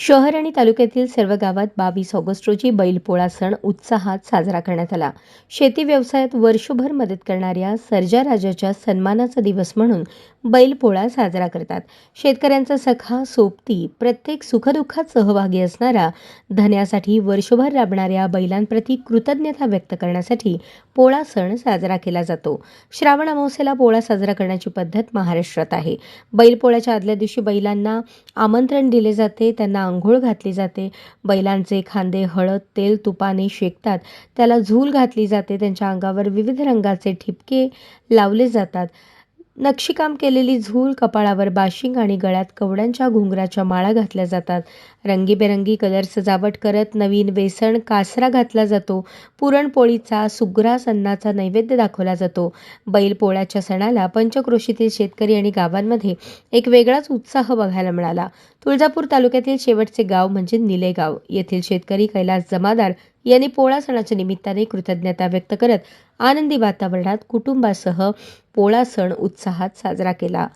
शहर आणि तालुक्यातील सर्व गावात बावीस ऑगस्ट रोजी बैलपोळा सण उत्साहात साजरा करण्यात आला. शेती व्यवसायात वर्षभर मदत करणाऱ्या सर्जा राजाच्या सन्मानाचा दिवस म्हणून बैलपोळा साजरा करतात. शेतकऱ्यांचा सखा सोबती प्रत्येक सुखदुःखात सहभागी असणारा धन्यासाठी वर्षभर राबणाऱ्या बैलांप्रती कृतज्ञता व्यक्त करण्यासाठी पोळा सण साजरा केला जातो. श्रावण अमावस्येला पोळा साजरा करण्याची पद्धत महाराष्ट्रात आहे. बैलपोळ्याच्या आदल्या दिवशी बैलांना आमंत्रण दिले जाते त्यांना आंघोळ घातली जाते. बैलांचे खांदे हळद तेल तुपाने शेकतात. त्याला झूल घातली जाते. त्यांच्या अंगावर विविध रंगाचे ठिपके लावले जातात. नक्षीकाम केलेली झूल कपाळावर बाशिंग आणि गळ्यात कवड्यांच्या घुंगराच्या माळा घातल्या जातात. रंगीबेरंगी कलर सजावट करत नवीन वेसण कासरा घातला जातो. पुरणपोळीचा सुग्रास अन्नाचा नैवेद्य दाखवला जातो. बैलपोळ्याच्या सणाला पंचक्रोशीतील शेतकरी आणि गावांमध्ये एक वेगळाच उत्साह बघायला मिळाला. तुळजापूर तालुक्यातील शेवटचे गाव म्हणजे निलेगाव. येथील शेतकरी कैलास जमादार यांनी पोळा सणाच्या निमित्ताने कृतज्ञता व्यक्त करत आनंदी वातावरणात कुटुंबासह पोळा सण उत्साहात साजरा केला.